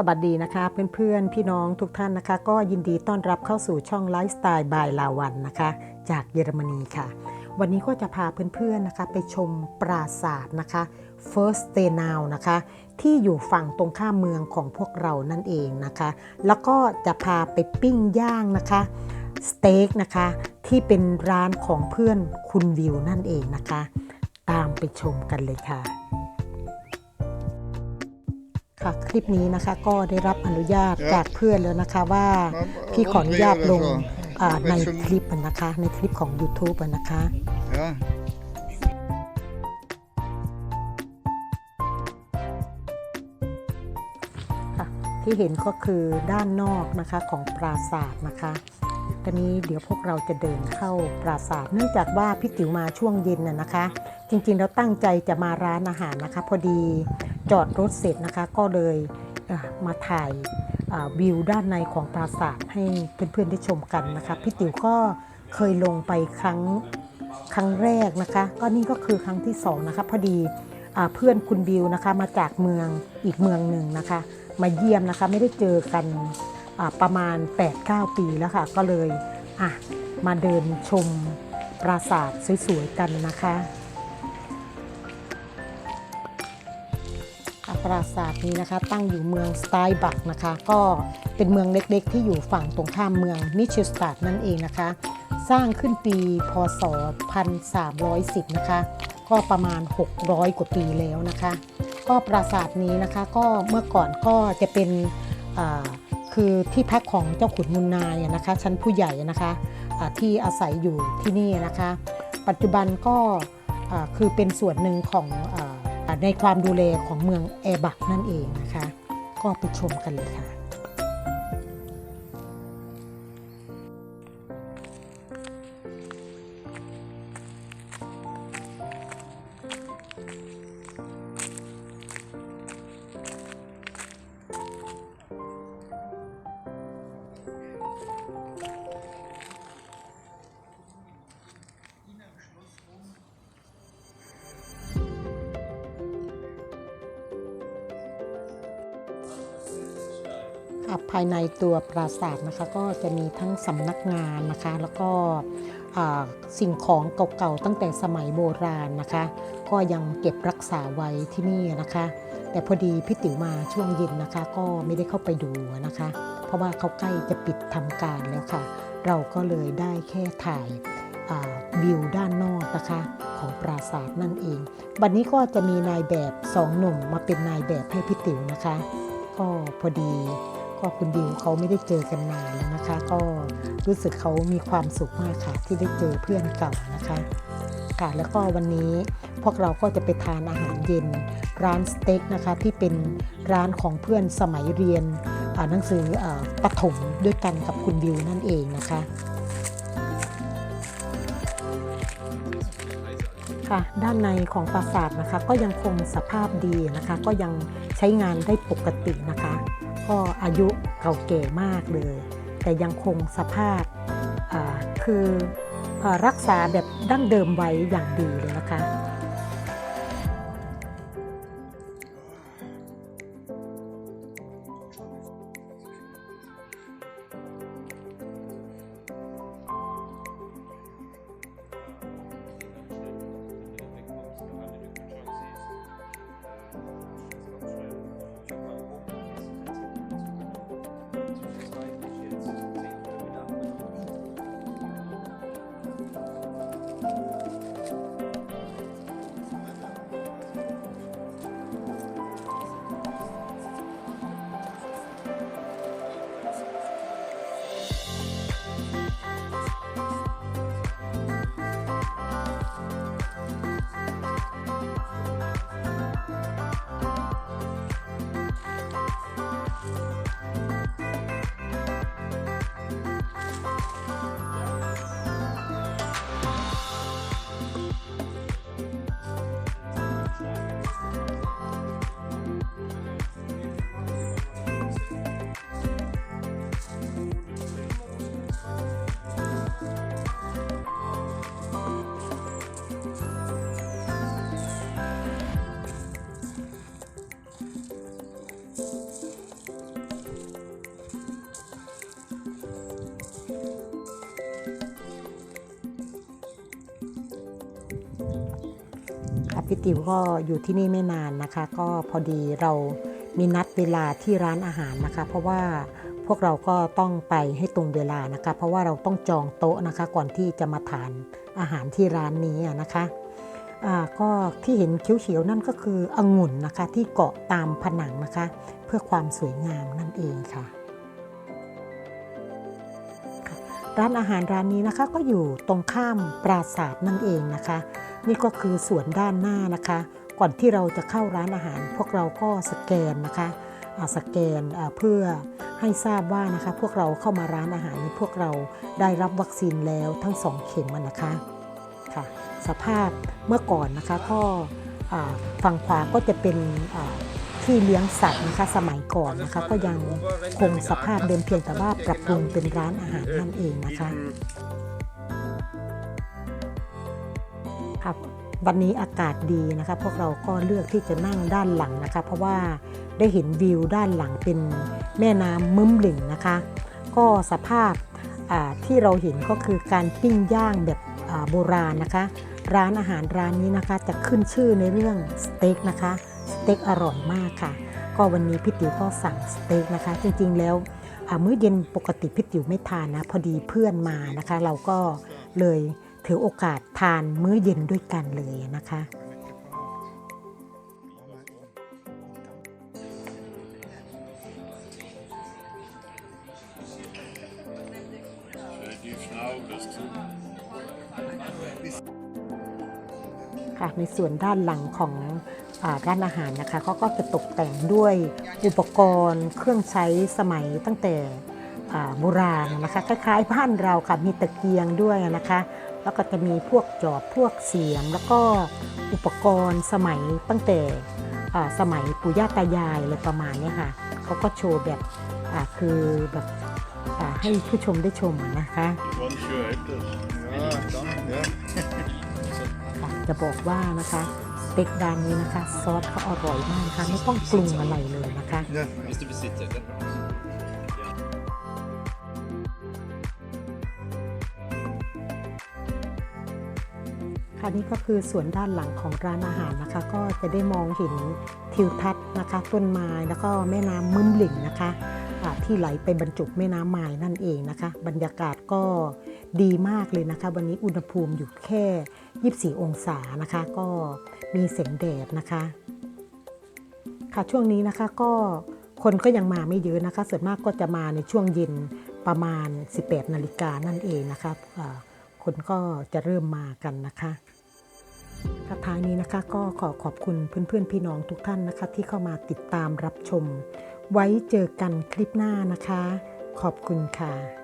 สวัสดีนะคะเพื่อนๆ พี่น้องทุกท่านนะคะ ก็ยินดีต้อนรับเข้าสู่ช่องไลฟ์สไตล์บายลาวันนะคะ จากเยอรมนีค่ะ วันนี้ก็จะพาเพื่อนๆนะคะ ไปชมปราสาทนะคะ First Stay Now นะคะ ที่อยู่ฝั่งตรงข้ามเมืองของพวกเรานั่นเองนะคะ แล้วก็จะพาไปปิ้งย่างนะคะสเต็กนะคะที่เป็นร้านของเพื่อนคุณวิวนั่นเองนะคะ ตามไปชมกันเลยค่ะ ค่ะ คลิปนี้นะคะก็ได้รับอนุญาต Ja. จากเพื่อนแล้วนะคะว่าครับพี่ขออนุญาตลงผมอ่าเป็นในชุมคลิปอะนะคะ ในคลิปของ YouTube อะนะคะ Ja. ค่ะที่เห็นก็คือด้านนอกนะคะของปราสาทนะคะตอนนี้เดี๋ยวพวกเราจะเดินเข้าปราสาทเนื่องจากว่าพี่ติ๋วมาช่วงเย็นน่ะนะคะ จริงๆแล้วตั้งใจจะมาร้านอาหารนะคะ พอดี จอดรถเสร็จนะคะก็เลยมาถ่ายวิวด้านในของปราสาทให้เพื่อนๆได้ชมกันนะคะพี่ติ๋วก็เคยลงไปครั้งครั้งแรกนะคะ ก็นี่ก็คือครั้งที่สองนะคะพอดีอเพื่อนคุณบิวนะคะมาจากเมืองอีกเมืองหนึ่งนะคะ มาเยี่ยมนะคะไม่ได้เจอกันประมาณ 8-9 ปีแล้วค่ะ ก็เลยมาเดินชมปราสาทสวยๆกันนะคะ ราสาทนี้นะคะ ตั้งอยู่เมืองสไตบักนะคะ ก็เป็นเมืองเล็กๆ ที่อยู่ฝั่งตรงข้ามเมืองมิเชลสตาดนั่นเองนะคะ สร้างขึ้นปีพศ 1310 นะคะ ก็ประมาณ 600 กว่าปีแล้วนะคะ ก็ปราสาทนี้นะคะก็เมื่อก่อนก็จะเป็นคือที่พักของเจ้าขุนมุนนายนะคะ ชั้นผู้ใหญ่นะคะที่อาศัยอยู่ที่นี่นะคะ ปัจจุบันก็คือเป็นส่วนหนึ่งของอ ในความดูแลของเมืองแอบักนั่นเองนะคะ ก็ไปชมกันเลยค่ะ ภายในตัวปราสาทนะคะ ก็จะมีทั้งสำนักงานนะคะ แล้วก็สิ่งของเก่าๆตั้งแต่สมัยโบราณนะคะ ก็ยังเก็บรักษาไว้ที่นี่นะคะ แต่พอดีพี่ติ๋วมาช่วงเย็นนะคะ ก็ไม่ได้เข้าไปดูนะคะ เพราะว่าเขาใกล้จะปิดทำการแล้วค่ะ เราก็เลยได้แค่ถ่ายวิวด้านนอกนะคะของปราสาทนั่นเอง วันนี้ก็จะมีนายแบบสองหนุ่มมาเป็นนายแบบให้พี่ติ๋วนะคะ ก็พอดี ก็คุณบิวเขาไม่ได้เจอกันนานแล้วนะคะ ก็รู้สึกเขามีความสุขมากค่ะ ที่ได้เจอเพื่อนเก่านะคะค่ะแล้วก็วันนี้พวกเราก็จะไปทานอาหารเย็น ร้านสเต็กนะคะที่เป็นร้านของเพื่อนสมัยเรียนอ่านหนังสืออประถมด้วยกันกับคุณบิวนั่นเองนะคะค่ะด้านในของปราสาทนะคะก็ยังคงสภาพดีนะคะ ก็ยังใช้งานได้ปกตินะคะ ก็อายุเก่าแก่มากเลย แต่ยังคงสภาพคืออรักษาแบบดั้งเดิมไว้อย่างดีเลยนะคะ พี่ติ๋วก็อยู่ที่นี่ไม่นานนะคะ ก็พอดีเรามีนัดเวลาที่ร้านอาหารนะคะ เพราะว่าพวกเราก็ต้องไปให้ตรงเวลานะคะ เพราะว่าเราต้องจองโต๊ะนะคะ ก่อนที่จะมาทานอาหารที่ร้านนี้นะคะอ่าก็ที่เห็นเขียวๆนั่นก็คือองุ่นนะคะที่เกาะตามผนังนะคะ เพื่อความสวยงามนั่นเองค่ะ ร้านอาหารร้านนี้นะคะก็อยู่ตรงข้ามปราสาทนั่นเองนะคะ นี่ก็คือส่วนด้านหน้านะคะ ก่อนที่เราจะเข้าร้านอาหาร พวกเราก็สแกนนะคะสแกนเพื่อให้ทราบว่านะคะ พวกเราเข้ามาร้านอาหารนี้พวกเราได้รับวัคซีนแล้วทั้งสองเข็มอะนะคะค่ะ สภาพเมื่อก่อนนะคะก็อ่าฝั่งขวาก็จะเป็นที่เลี้ยงสัตว์นะคะสมัยก่อนนะคะ ก็ยังคงสภาพเดิมเพียงแต่ว่าปรับปรุงเป็นร้านอาหารนั่นเองนะคะ วันนี้อากาศดีนะคะพวกเราก็เลือกที่จะนั่งด้านหลังนะคะ เพราะว่าได้เห็นวิวด้านหลังเป็นแม่น้ำมึมหลิงนะคะ ก็สภาพที่เราเห็นก็คือการปิ้งย่างแบบโบราณนะคะ ร้านอาหารร้านนี้นะคะจะขึ้นชื่อในเรื่องสเต็กนะคะสเต็กอร่อยมากค่ะ ก็วันนี้พี่ติ๋วก็สั่งสเต็กนะคะ จริงๆแล้วมื้อเย็นปกติพี่ติ๋วไม่ทานนะ พอดีเพื่อนมานะคะ เราก็เลย ถือโอกาสทานมื้อเย็นด้วยกันเลยนะคะค่ะในส่วนด้านหลังของอาร้านอาหารนะคะเขาก็จะตกแต่งด้วยอุปกรณ์เครื่องใช้สมัยตั้งแต่ โบราณนะคะคล้ายๆบ้านเราค่ะมีตะเกียงด้วยนะคะ แล้วก็จะมีพวกจอบพวกเสียม แล้วก็อุปกรณ์สมัยตั้งแต่สมัยปู่ย่าตายายอะไรประมาณนี้ค่ะเขาก็โชว์แบบคือแบบให้ผู้ชมได้ชมอะนะคะ One sure etwas. Ja, dann, ja. ค่ะจะบอกว่านะคะสเต็กร้านนี้นะคะ ซอสเขาอร่อยมากนะคะไม่ต้องปรุงอะไรเลยนะคะ ค่ะนี่ก็คือส่วนด้านหลังของร้านอาหารนะคะ ก็จะได้มองเห็นทิวทัศน์นะคะ ต้นไม้แล้วก็แม่น้ำมึมหลิงนะคะที่ไหลไปบรรจุแม่น้ำมายนั่นเองนะคะ บรรยากาศก็ดีมากเลยนะคะ วันนี้อุณหภูมิอยู่แค่ 24 องศานะคะ ก็มีแสงแดดนะคะ ค่ะช่วงนี้นะคะก็คนก็ยังมาไม่เยอะนะคะ ส่วนมากก็จะมาในช่วงเย็นประมาณ 18 นาฬิกานั่นเองนะคะ คนก็จะเริ่มมากันนะคะค่ะท้ายนี้นะคะก็ขอขอบคุณเพื่อนๆพี่น้องทุกท่านนะคะ ที่เข้ามาติดตามรับชม ไว้เจอกันคลิปหน้านะคะ ขอบคุณค่ะ